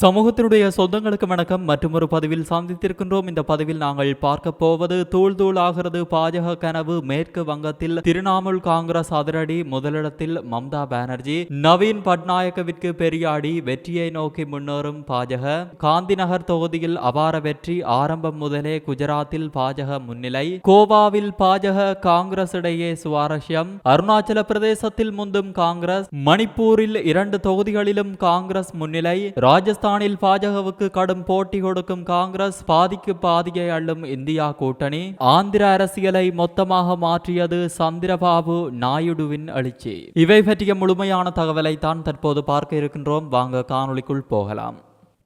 சமூகத்தினுடைய சொந்தங்களுக்கு வணக்கம். மற்றும் ஒரு பதிவில் சந்தித்திருக்கின்றோம். இந்த பதிவில் நாங்கள் பார்க்க போவது தூள் தூள் ஆகிறது பாஜக கனவு மேற்கு வங்கத்தில் திரிணாமுல் காங்கிரஸ் அதிரடி முதலிடத்தில் மம்தா பானர்ஜி நவீன் பட்நாயக்கவிற்கு பெரியாடி வெற்றியை நோக்கி முன்னேறும் பாஜக காந்திநகர் தொகுதியில் அபார வெற்றி ஆரம்பம் முதலே குஜராத்தில் பாஜக முன்னிலை கோவாவில் பாஜக காங்கிரஸ் இடையே சுவாரஸ்யம் அருணாச்சல பிரதேசத்தில் முந்தும் காங்கிரஸ் மணிப்பூரில் இரண்டு தொகுதிகளிலும் காங்கிரஸ் முன்னிலை ராஜஸ்தான் ராஜஸ்தானில் பாஜகவுக்கு கடும் போட்டி கொடுக்கும் காங்கிரஸ் பாதிக்கு பாதியை அள்ளும் இந்தியா கூட்டணி. ஆந்திர அரசியலை மொத்தமாக மாற்றியது சந்திரபாபு நாயுடுவின் எழுச்சி. இவை பற்றிய முழுமையான தகவலை தான் தற்போது பார்க்க இருக்கின்றோம். வாங்க காணொளிக்குள் போகலாம்.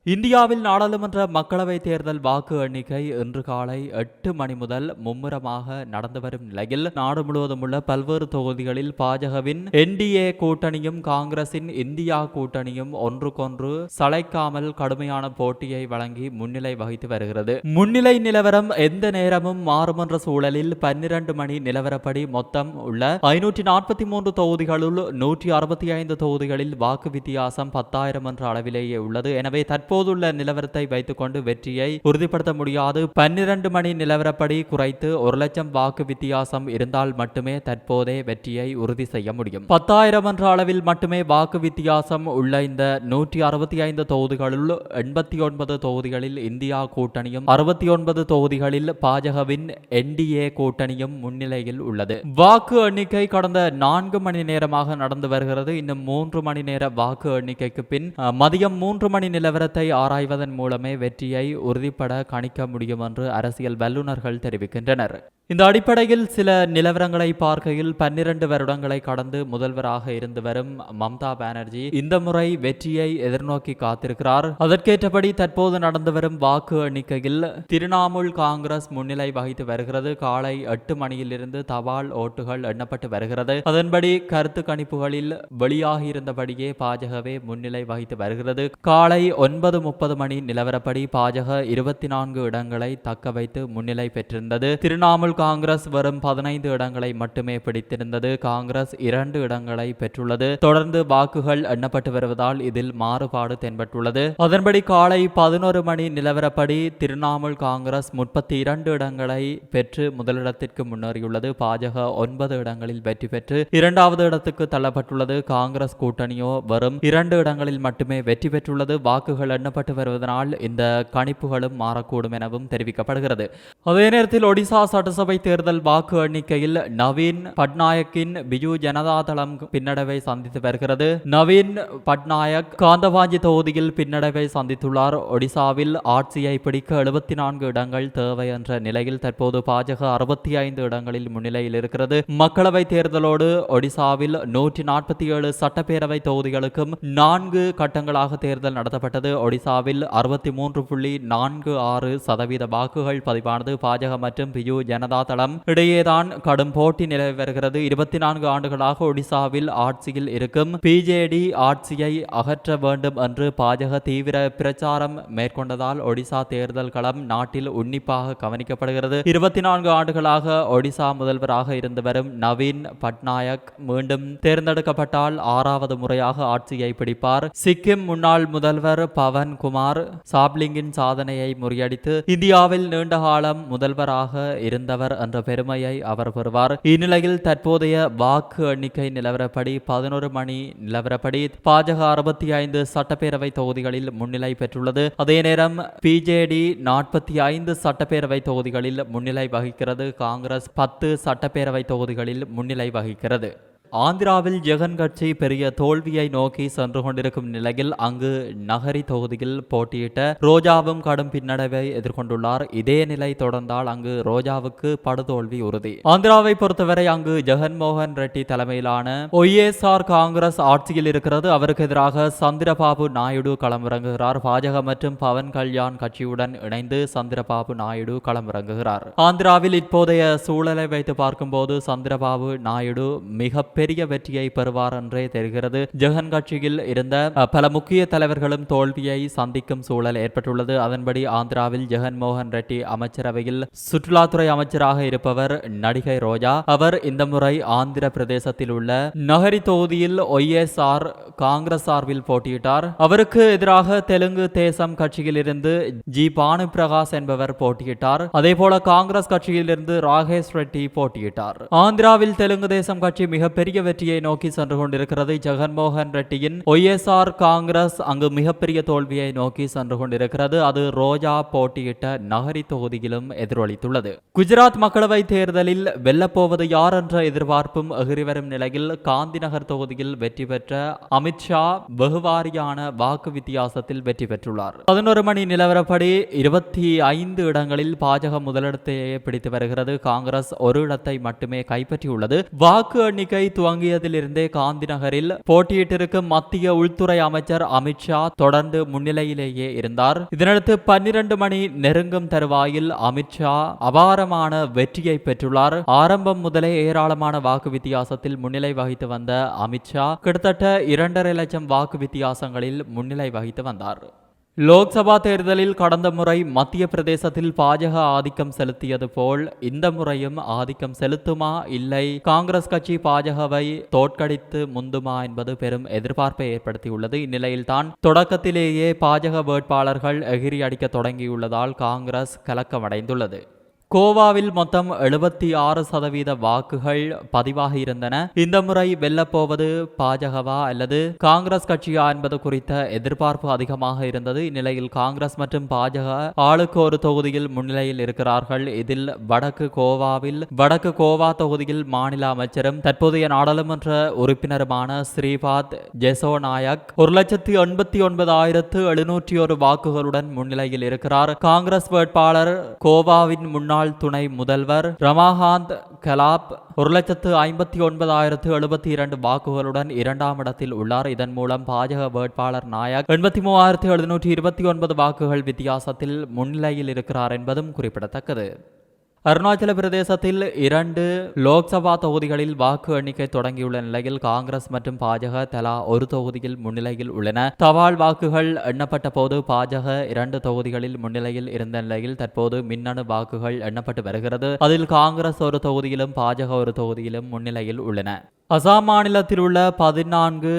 இந்தியாவில் நாடாளுமன்ற மக்களவைத் தேர்தல் வாக்கு எண்ணிக்கை இன்று காலை எட்டு மணி முதல் மும்முரமாக நடந்து வரும் நிலையில் நாடு முழுவதும் உள்ள பல்வேறு தொகுதிகளில் பாஜகவின் என்டிஏ கூட்டணியும் காங்கிரசின் இந்தியா கூட்டணியும் ஒன்றுக்கொன்று சளைக்காமல் கடுமையான போட்டியை வழங்கி முன்னிலை வகித்து வருகிறது. முன்னிலை நிலவரம் எந்த நேரமும் மாறுமன்ற சூழலில் பன்னிரண்டு மணி நிலவரப்படி மொத்தம் உள்ள ஐநூற்றி நாற்பத்தி மூன்று தொகுதிகளுள் நூற்றி அறுபத்தி ஐந்து தொகுதிகளில் வாக்கு வித்தியாசம் பத்தாயிரம் என்ற அளவிலேயே உள்ளது. எனவே தற்போதுள்ள நிலவரத்தை வைத்துக்கொண்டு வெற்றியை உறுதிப்படுத்த முடியாது. பன்னிரண்டு மணி நிலவரப்படி குறைத்து ஒரு லட்சம் வாக்கு வித்தியாசம் இருந்தால் மட்டுமே தற்போதே வெற்றியை உறுதி செய்ய முடியும். பத்தாயிரம் என்ற அளவில் மட்டுமே வாக்கு வித்தியாசம் உள்ள இந்த நூற்றி அறுபத்தி ஐந்து தொகுதிகளுள் எண்பத்தி ஒன்பது தொகுதிகளில் இந்தியா கூட்டணியும் அறுபத்தி ஒன்பது தொகுதிகளில் பாஜகவின் என்டிஏ கூட்டணியும் முன்னிலையில் உள்ளது. வாக்கு எண்ணிக்கை கடந்த நான்கு மணி நேரமாக நடந்து வருகிறது. இன்னும் மூன்று மணி நேர வாக்கு எண்ணிக்கைக்கு பின் மதியம் மூன்று மணி நிலவரத்தை ஆராய்வதன் மூலமே வெற்றியை உறுதிப்பட கணிக்க முடியும் என்று அரசியல் வல்லுநர்கள் தெரிவிக்கின்றனர். இந்த அடிப்படையில் சில நிலவரங்களை பார்க்கையில் பன்னிரண்டு வருடங்களை கடந்து முதல்வராக இருந்து வரும் மம்தா பானர்ஜி இந்த முறை வெற்றியை எதிர்நோக்கி காத்திருக்கிறார். அதற்கேற்றபடி தற்போது நடந்து வரும் வாக்கு எண்ணிக்கையில் திரிணாமுல் காங்கிரஸ் முன்னிலை வகித்து வருகிறது. காலை எட்டு மணியிலிருந்து தபால் ஓட்டுகள் எண்ணப்பட்டு வருகிறது. அதன்படி கருத்து கணிப்புகளில் வெளியாகியிருந்தபடியே பாஜகவே முன்னிலை வகித்து வருகிறது. காலை ஒன்பது முப்பது மணி நிலவரப்படி பாஜக இருபத்தி நான்கு இடங்களை தக்க வைத்து முன்னிலை பெற்றிருந்தது. திரிணாமுல் காங்கிரஸ் வரும் பதினைந்து இடங்களை மட்டுமே பிடித்திருந்தது. காங்கிரஸ் இரண்டு இடங்களை பெற்றுள்ளது. தொடர்ந்து வாக்குகள் எண்ணப்பட்டு வருவதால் இதில் மாறுபாடு தென்பட்டுள்ளது. அதன்படி காலை பதினோரு மணி நிலவரப்படி திரிணாமுல் காங்கிரஸ் முப்பத்தி இரண்டு இடங்களை பெற்று முதலிடத்திற்கு முன்னேறியுள்ளது. பாஜக ஒன்பது இடங்களில் வெற்றி பெற்று இரண்டாவது இடத்துக்கு தள்ளப்பட்டுள்ளது. காங்கிரஸ் கூட்டணியோ வரும் இரண்டு இடங்களில் மட்டுமே வெற்றி பெற்றுள்ளது. வாக்குகள் எண்ணப்பட்டு வருவதனால் இந்த கணிப்புகளும் மாறக்கூடும் எனவும் தெரிவிக்கப்படுகிறது. அதே நேரத்தில் ஒடிசா சட்டசபை தேர்தல் வாக்கு எண்ணிக்கையில் நவீன் பட்நாயக்கின் பிஜு ஜனதா தளம் பின்னடைவை சந்தித்து வருகிறது. நவீன் பட்நாயக் காந்தவாஞ்சி தொகுதியில் பின்னடைவை சந்தித்துள்ளார். ஒடிசாவில் ஆட்சியை பிடிக்க எழுபத்தி நான்கு இடங்கள் தேவை என்ற நிலையில் தற்போது பாஜக அறுபத்தி ஐந்து இடங்களில் முன்னிலையில் இருக்கிறது. மக்களவை தேர்தலோடு ஒடிசாவில் நூற்றி நாற்பத்தி ஏழு சட்டப்பேரவை தொகுதிகளுக்கும் நான்கு கட்டங்களாக தேர்தல் நடத்தப்பட்டது. ஒடிசாவில் அறுபத்தி மூன்று புள்ளி நான்கு ஆறு சதவீத வாக்குகள் பதிவானது. பாஜக மற்றும் பிஜு ஜனதா தளம் இடையேதான் கடும் போட்டி நிலவி வருகிறது. இருபத்தி நான்கு ஆண்டுகளாக ஒடிசாவில் ஆட்சியில் இருக்கும் பிஜேடி ஆட்சியை அகற்ற வேண்டும் என்று பாஜக தீவிர பிரச்சாரம் மேற்கொண்டதால் ஒடிசா தேர்தல் களம் நாட்டில் உன்னிப்பாக கவனிக்கப்படுகிறது. இருபத்தி நான்கு ஆண்டுகளாக ஒடிசா முதல்வராக இருந்து வரும் நவீன் பட்நாயக் மீண்டும் தேர்ந்தெடுக்கப்பட்டால் ஆறாவது முறையாக ஆட்சியை பிடிப்பார். சிக்கிம் முன்னாள் முதல்வர் பவர் மகன் குமார் சாப்லிங்கின் சாதனையை முறியடித்து இந்தியாவில் நீண்டகாலம் முதல்வராக இருந்தவர் என்ற பெருமையை அவர் பெறுவார். இந்நிலையில் தற்போதைய வாக்கு எண்ணிக்கை நிலவரப்படி பதினோரு மணி நிலவரப்படி பாஜக அறுபத்தி ஐந்து சட்டப்பேரவை தொகுதிகளில் முன்னிலை பெற்றுள்ளது. அதே நேரம் பிஜேடி நாற்பத்தி ஐந்து சட்டப்பேரவை தொகுதிகளில் முன்னிலை வகிக்கிறது. காங்கிரஸ் பத்து சட்டப்பேரவை தொகுதிகளில் முன்னிலை வகிக்கிறது. ஆந்திராவில் ஜெகன் கட்சி பெரிய தோல்வியை நோக்கி சென்று கொண்டிருக்கும் நிலையில் அங்கு நகரி தொகுதியில் போட்டியிட்ட ரோஜாவும் கடும் பின்னடைவை எதிர்கொண்டுள்ளார். இதே நிலை தொடர்ந்தால் அங்கு ரோஜாவுக்கு படுதோல்வி உறுதி. ஆந்திராவை பொறுத்தவரை அங்கு ஜெகன்மோகன் ரெட்டி தலைமையிலான ஒய்எஸ்ஆர் காங்கிரஸ் ஆட்சியில் இருக்கிறது. அவருக்கு எதிராக சந்திரபாபு நாயுடு களமிறங்குகிறார். பாஜக மற்றும் பவன் கல்யாண் கட்சியுடன் இணைந்து சந்திரபாபு நாயுடு களமிறங்குகிறார். ஆந்திராவில் இப்போதைய சூழலை வைத்து பார்க்கும்போது சந்திரபாபு நாயுடு மிக பெரிய வெற்றியை பெறுவார் என்றே தெரிகிறது. ஜெகன் கட்சியில் இருந்த பல முக்கிய தலைவர்களும் தோல்வியை சந்திக்கும் சூழல் ஏற்பட்டுள்ளது. அதன்படி ஆந்திராவில் ஜெகன்மோகன் ரெட்டி அமைச்சரவையில் சுற்றுலாத்துறை அமைச்சராக இருப்பவர் நடிகை ரோஜா. அவர் இந்த முறை ஆந்திர பிரதேசத்தில் உள்ள நகரி தொகுதியில் ஒய்எஸ்ஆர் காங்கிரஸ் சார்பில் போட்டியிட்டார். அவருக்கு எதிராக தெலுங்கு தேசம் கட்சியில் இருந்து ஜி பானு பிரகாஷ் என்பவர் போட்டியிட்டார். அதே போல காங்கிரஸ் கட்சியிலிருந்து ராகேஷ் ரெட்டி போட்டியிட்டார். ஆந்திராவில் தெலுங்கு தேசம் கட்சி மிகப்பெரிய வெற்றியை நோக்கி சென்று கொண்டிருக்கிறது. ஜெகன்மோகன் ரெட்டியின் ஒய்எஸ்ஆர் காங்கிரஸ் அங்கு மிகப்பெரிய தோல்வியை நோக்கி சென்று கொண்டிருக்கிறது. அது ரோஜா போட்டியிட்ட நகரி தொகுதியிலும் எதிரொலித்துள்ளது. குஜராத் மக்களவை தேர்தலில் வெல்லப்போவது யார் என்ற எதிர்பார்ப்பும் எகிரி வரும் நிலையில் காந்திநகர் தொகுதியில் வெற்றி பெற்ற அமித்ஷா வெகுவாரியான வாக்கு வித்தியாசத்தில் வெற்றி பெற்றுள்ளார். பதினோரு மணி நிலவரப்படி இருபத்தி ஐந்து இடங்களில் பாஜக முதலிடத்தையே பிடித்து வருகிறது. காங்கிரஸ் ஒரு இடத்தை மட்டுமே கைப்பற்றியுள்ளது. வாக்கு எண்ணிக்கை துவங்கியதிலிருந்தே காந்தி நகரில் போட்டியிட்டிருக்கும் மத்திய உள்துறை அமைச்சர் அமித்ஷா தொடர்ந்து முன்னிலையிலேயே இருந்தார். இதனடுத்து பன்னிரண்டு மணி நெருங்கும் தருவாயில் அமித்ஷா அபாரமான வெற்றியை பெற்றுள்ளார். ஆரம்பம் முதலே ஏராளமான வாக்கு வித்தியாசத்தில் முன்னிலை வகித்து வந்த அமித்ஷா கிட்டத்தட்ட இரண்டரை லட்சம் வாக்கு வித்தியாசங்களில் முன்னிலை வகித்து வந்தார். லோக்சபா தேர்தலில் கடந்த முறை மத்திய பிரதேசத்தில் பாஜக ஆதிக்கம் செலுத்தியது போல் இந்த முறையும் ஆதிக்கம் செலுத்துமா இல்லை? காங்கிரஸ் கட்சி பாஜகவை தோற்கடித்து முந்துமா என்பது பெரும் எதிர்பார்ப்பை ஏற்படுத்தியுள்ளது. இந்நிலையில்தான் தொடக்கத்திலேயே பாஜக வேட்பாளர்கள் எகிரி அடிக்க தொடங்கியுள்ளதால் காங்கிரஸ் கலக்கமடைந்துள்ளது. கோவாவில் மொத்தம் எழுபத்தி ஆறு சதவீத வாக்குகள் பதிவாகி இருந்தன. இந்த முறை வெல்லப்போவது பாஜகவா அல்லது காங்கிரஸ் கட்சியா என்பது குறித்த எதிர்பார்ப்பு அதிகமாக இருந்தது. இந்நிலையில் காங்கிரஸ் மற்றும் பாஜக ஆளுக்கு ஒரு தொகுதியில் முன்னிலையில் இருக்கிறார்கள். இதில் வடக்கு கோவாவில் வடக்கு கோவா தொகுதியில் மாநில அமைச்சரும் தற்போதைய நாடாளுமன்ற உறுப்பினருமான ஸ்ரீபாத் ஜெசோ நாயக் ஒரு லட்சத்தி எண்பத்தி ஒன்பது ஆயிரத்து எழுநூற்றி ஒரு வாக்குகளுடன் முன்னிலையில் இருக்கிறார். காங்கிரஸ் வேட்பாளர் கோவாவின் முன்னாள் துணை முதல்வர் ரமாகாந்த் கலாப் ஒரு லட்சத்து ஐம்பத்தி ஒன்பதாயிரத்து எழுபத்தி இரண்டு வாக்குகளுடன் இரண்டாம் இடத்தில் உள்ளார். இதன் மூலம் பாஜக வேட்பாளர் நாயக் எண்பத்தி மூவாயிரத்து எழுநூற்றி இருபத்தி ஒன்பது வாக்குகள் வித்தியாசத்தில் முன்னிலையில் இருக்கிறார் என்பதும் குறிப்பிடத்தக்கது. அருணாச்சல பிரதேசத்தில் இரண்டு லோக்சபா தொகுதிகளில் வாக்கு எண்ணிக்கை தொடங்கியுள்ள நிலையில் காங்கிரஸ் மற்றும் பாஜக தலா ஒரு தொகுதியில் முன்னிலையில் உள்ளன. தபால் வாக்குகள் எண்ணப்பட்ட போது பாஜக இரண்டு தொகுதிகளில் முன்னிலையில் இருந்த நிலையில் தற்போது மின்னணு வாக்குகள் எண்ணப்பட்டு வருகிறது. அதில் காங்கிரஸ் ஒரு தொகுதியிலும் பாஜக ஒரு தொகுதியிலும் முன்னிலையில் உள்ளன. அசாம் மாநிலத்தில் உள்ள பதினான்கு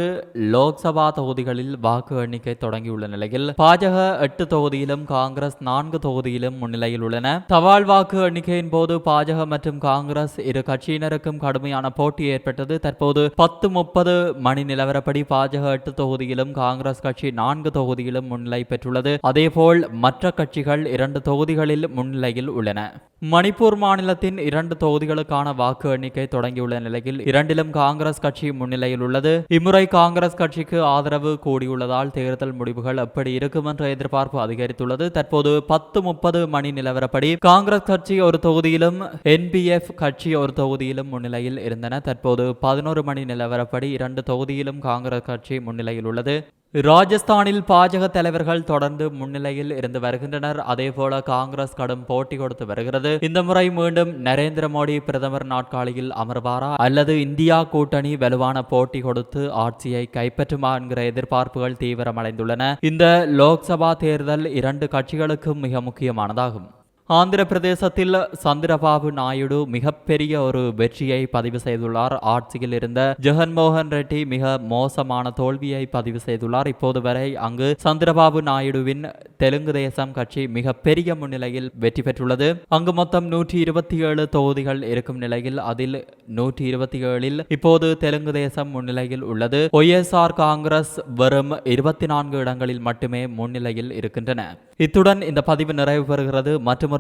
லோக்சபா தொகுதிகளில் வாக்கு எண்ணிக்கை தொடங்கியுள்ள நிலையில் பாஜக எட்டு தொகுதியிலும் காங்கிரஸ் நான்கு தொகுதியிலும் முன்னிலையில் உள்ளன. தபால் வாக்கு எண்ணிக்கையின் போது பாஜக மற்றும் காங்கிரஸ் இரு கட்சியினருக்கும் கடுமையான போட்டி ஏற்பட்டது. தற்போது பத்து முப்பது மணி நிலவரப்படி பாஜக எட்டு தொகுதியிலும் காங்கிரஸ் கட்சி நான்கு தொகுதியிலும் முன்னிலை பெற்றுள்ளது. அதேபோல் மற்ற கட்சிகள் இரண்டு தொகுதிகளில் முன்னிலையில் உள்ளன. மணிப்பூர் மாநிலத்தின் இரண்டு தொகுதிகளுக்கான வாக்கு எண்ணிக்கை தொடங்கியுள்ள நிலையில் இரண்டிலும் காங்கிரஸ் கட்சி முன்னிலையில் உள்ளது. இம்முறை காங்கிரஸ் கட்சிக்கு ஆதரவு கூடியுள்ளதால் தேர்தல் முடிவுகள் எப்படி இருக்கும் என்ற எதிர்பார்ப்பு அதிகரித்துள்ளது. தற்போது பத்து முப்பது மணி நிலவரப்படி காங்கிரஸ் கட்சி ஒரு தொகுதியிலும் என்பிஎஃப் கட்சி ஒரு தொகுதியிலும் முன்னிலையில் இருந்தன. தற்போது பதினோரு மணி நிலவரப்படி இரண்டு தொகுதியிலும் காங்கிரஸ் கட்சி முன்னிலையில் உள்ளது. ராஜஸ்தானில் பாஜக தலைவர்கள் தொடர்ந்து முன்னிலையில் இருந்து வருகின்றனர். அதேபோல காங்கிரஸ் கடும் போட்டி கொடுத்து வருகிறது. இந்த முறை மீண்டும் நரேந்திர மோடி பிரதமர் நாட்காலியில் அமர்வாரா? அல்லது இந்தியா கூட்டணி வலுவான போட்டி கொடுத்து ஆட்சியை கைப்பற்றுமா என்கிற எதிர்பார்ப்புகள் தீவிரமடைந்துள்ளன. இந்த லோக்சபா தேர்தல் இரண்டு கட்சிகளுக்கும் மிக முக்கியமானதாகும். ஆந்திர பிரதேசத்தில் சந்திரபாபு நாயுடு மிகப்பெரிய ஒரு வெற்றியை பதிவு செய்துள்ளார். ஆட்சியில் இருந்த ஜெகன்மோகன் ரெட்டி மிக மோசமான தோல்வியை பதிவு செய்துள்ளார். இப்போது வரை அங்கு சந்திரபாபு நாயுடுவின் தெலுங்கு தேசம் கட்சி மிகப்பெரிய முன்னிலையில் வெற்றி பெற்றுள்ளது. அங்கு மொத்தம் நூற்றி இருபத்தி ஏழு தொகுதிகள் இருக்கும் நிலையில் அதில் நூற்றி இருபத்தி ஏழில் இப்போது தெலுங்கு தேசம் முன்னிலையில் உள்ளது. ஒய்எஸ்ஆர் காங்கிரஸ் வெறும் இருபத்தி நான்கு இடங்களில் மட்டுமே முன்னிலையில் இருக்கின்றன. இத்துடன் இந்த பதிவு நிறைவு பெறுகிறது. மற்றும்